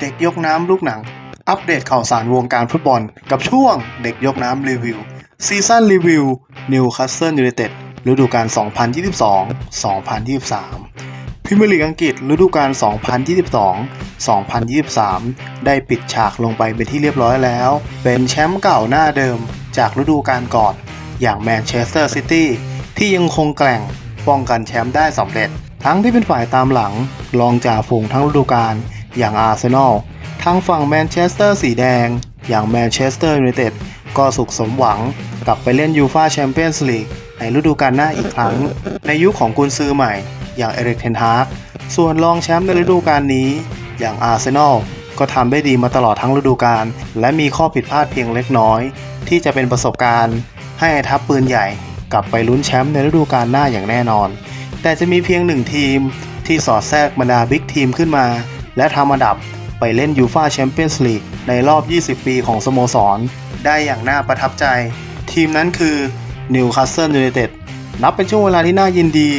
เด็กยกน้ำลูกหนัง อัปเดตข่าวสารวงการฟุตบอล กับช่วงเด็กยกน้ำรีวิว ซีซั่นรีวิวนิวคาสเซิลยูไนเต็ดฤดูกาล 2022-2023 พรีเมียร์ลีกอังกฤษฤดูกาล 2022-2023 ได้ปิดฉากลงไปเป็นที่เรียบร้อยแล้ว เป็นแชมป์เก่าหน้าเดิมจากฤดูกาลก่อน อย่างแมนเชสเตอร์ซิตี้ที่ยังคงแกร่งป้องกันแชมป์ได้สำเร็จ ทั้งที่เป็นฝ่ายตามหลังรองจ่าฝูงทั้งฤดูกาล อย่างอาร์เซนอลทางฝั่งแมนเชสเตอร์สีแดง อย่างแมนเชสเตอร์ยูไนเต็ดก็สุขสมหวังกลับไปเล่นยูฟาแชมเปี้ยนส์ลีกในฤดูกาลหน้าอีกครั้ง ในยุคของกุนซือใหม่ อย่างเอริกเทนฮากส่วนรองแชมป์ในฤดูกาลนี้ อย่างอาร์เซนอลก็ทำได้ดีมาตลอดทั้งฤดูกาลและมีข้อผิดพลาดเพียงเล็กน้อย ที่จะเป็นประสบการณ์ ให้ทัพปืนใหญ่ กลับไปลุ้นแชมป์ในฤดูกาลหน้าอย่างแน่นอน แต่จะมีเพียงหนึ่งทีมที่สอดแทรกบรรดาบิ๊กทีมขึ้นมา และทำอันดับไปเล่นยูฟาแชมเปี้ยนส์ลีกในรอบ 20 ปีของสโมสร ได้อย่างน่าประทับใจ ทีมนั้นคือนิวคาสเซิลยูไนเต็ดนับเป็นช่วงเวลาที่น่ายินดี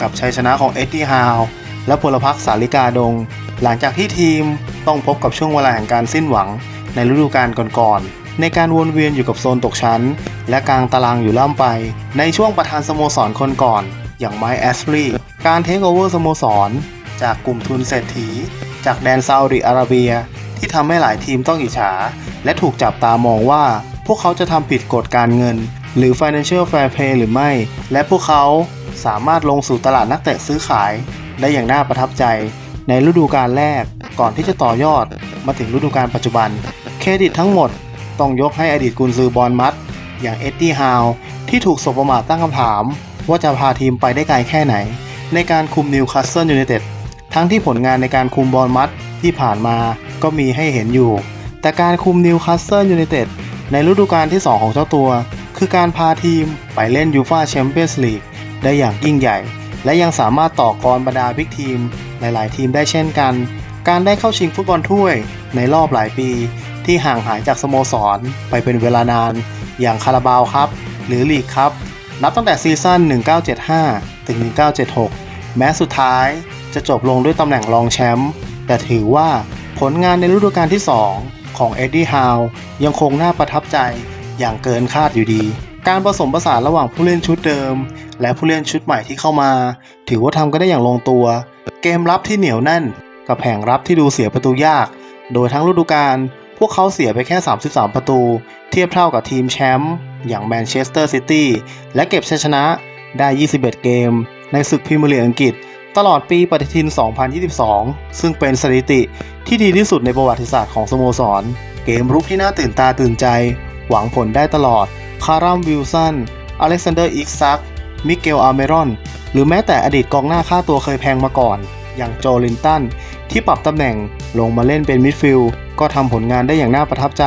กับชัยชนะของเอ็ดดี้ฮาวและพลพรรคสาลิกาดง หลังจากที่ทีมต้องพบกับช่วงเวลาแห่งการสิ้นหวังในฤดูกาลก่อนๆในการวนเวียนอยู่กับโซนตกชั้น และกลางตารางอยู่ล่ำไป ในช่วงประธานสโมสรคนก่อน อย่างไมค์แอสลีย์การเทคโอเวอร์สโมสร จากกลุ่มทุนเศรษฐี จากแดนซาอุดิอาระเบีย ที่ทำให้หลายทีมต้องอิจฉา และถูกจับตามองว่าพวกเขาจะทำผิดกฎการเงิน หรือ Financial Fair Play หรือไม่ และพวกเขาสามารถลงสู่ตลาดนักเตะซื้อขาย ได้อย่างน่าประทับใจ ในฤดูกาลแรกก่อนที่จะต่อยอดมาถึงฤดูกาลปัจจุบัน เครดิตทั้งหมดต้องยกให้อดีตกุนซือบอลมัด อย่างเอ็ดดี้ฮาวที่ถูกสบประมาทตั้งคำถาม ว่าจะพาทีมไปได้ไกลแค่ไหน ในการคุมนิวคาสเซิลยูไนเต็ด ทั้งที่ผลงานในการคุมบอลมัดที่ผ่านมาก็มีให้เห็นอยู่ แต่การคุมนิวคาสเซิลยูไนเต็ดในฤดูกาลที่ 2 ของเจ้าตัว คือการพาทีมไปเล่นยูฟาแชมเปี้ยนส์ลีกได้อย่างยิ่งใหญ่ และยังสามารถต่อกรบรรดาบิ๊กทีม หลาย ๆ ทีมได้เช่นกัน การได้เข้าชิงฟุตบอลถ้วยในรอบหลายปี ที่ห่างหายจากสโมสร ไปเป็นเวลานาน อย่างคาราบาวครับ หรือลีกครับ นับตั้งแต่ซีซั่น 1975 ถึง 1976 แม้สุดท้าย จะจบลงด้วยตำแหน่งรองแชมป์แต่ถือว่าผลงานในฤดูกาลที่ 2 ของเอ็ดดี้ฮาวยังคงน่าประทับใจอย่างเกินคาดอยู่ดี การผสมผสานระหว่างผู้เล่นชุดเดิม และผู้เล่นชุดใหม่ที่เข้ามา ถือว่าทำกันได้อย่างลงตัว เกมรับที่เหนียวแน่น กับแผงรับที่ดูเสียประตูยาก โดยทั้งฤดูกาลพวกเขาเสียไปแค่ 33 ประตู เทียบเท่ากับทีมแชมป์อย่างแมนเชสเตอร์ซิตี้และเก็บชัยชนะได้ 21 เกม ในศึกพรีเมียร์ลีกอังกฤษ ตลอดปีปฏิทิน 2022 ซึ่งเป็นสถิติที่ดีที่สุดในประวัติศาสตร์ของสโมสร เกมรุกที่น่าตื่นตาตื่นใจ หวังผลได้ตลอด คารัมวิลสัน อเล็กซานเดอร์อิกซัก มิเกลอาร์เมรอน หรือแม้แต่อดีตกองหน้าค่าตัวเคยแพงมาก่อน อย่างโจลินตัน ที่ปรับตำแหน่งลงมาเล่นเป็นมิดฟิลด์ก็ทำผลงานได้อย่างน่าประทับใจ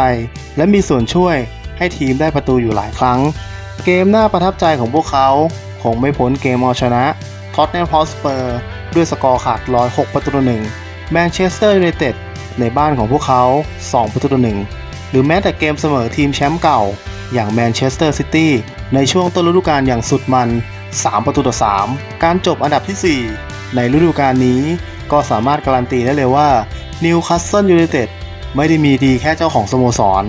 และมีส่วนช่วยให้ทีมได้ประตูอยู่หลายครั้ง เกมน่าประทับใจของพวกเขาคงไม่พ้นเกมเอาชนะ ท็อตแนมฮอสเปอร์ด้วยสกอร์ขาดลอย6ประตูต่อหนึ่งแมนเชสเตอร์ยูไนเต็ดในบ้านของพวกเขา 2 ประตูต่อหนึ่งหรือแม้แต่เกมเสมอทีมแชมป์เก่า อย่างแมนเชสเตอร์ซิตี้ในช่วงต้นฤดูกาลอย่างสุดมัน 3 ประตูต่อ 3 การจบอันดับที่ 4 ในฤดูกาลนี้ก็สามารถการันตีได้เลยว่านิวคาสเซิลยูไนเต็ดไม่ได้มีดีแค่เจ้าของสโมสร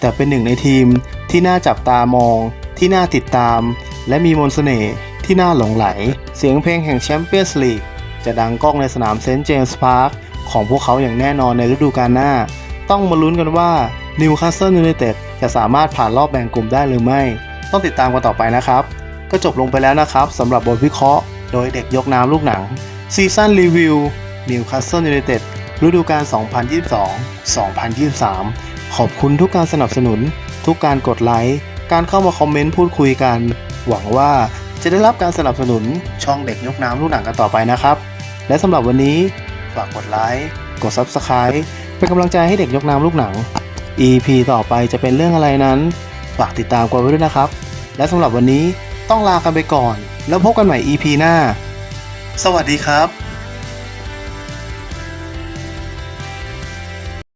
แต่เป็นหนึ่งในทีมที่น่าจับตามอง ที่น่าติดตาม และมีมนต์เสน่ห์ ที่น่าหลงไหล เสียงเพลงแห่งแชมเปี้ยนส์ลีกจะดังก้องในสนามเซนต์เจมส์พาร์คของพวกเขาอย่างแน่นอนในฤดูกาลหน้า ต้องมาลุ้นกันว่านิวคาสเซิลยูไนเต็ดจะสามารถผ่านรอบแบ่งกลุ่มได้หรือไม่ ต้องติดตามกันต่อไปนะครับ ก็จบลงไปแล้วนะครับสำหรับบทวิเคราะห์ โดยเด็กยกน้ำลูกหนังซีซั่นรีวิวนิวคาสเซิลยูไนเต็ดฤดูกาล 2022-2023 ขอบคุณทุกการสนับสนุน ทุกการกดไลค์ การเข้ามาคอมเมนต์พูดคุยกัน หวังว่า จะได้รับการสนับสนุนช่องเด็กยกน้ำลูกหนังกันต่อไปนะครับ และสำหรับวันนี้ฝากกดไลค์กด Subscribe เป็นกำลังใจให้เด็กยกน้ำลูกหนัง EP ต่อไปจะเป็นเรื่องอะไรนั้น ฝากติดตามกันไว้ด้วยนะครับ และสำหรับวันนี้ต้องลากันไปก่อน แล้วพบกันใหม่ EP หน้า สวัสดีครับ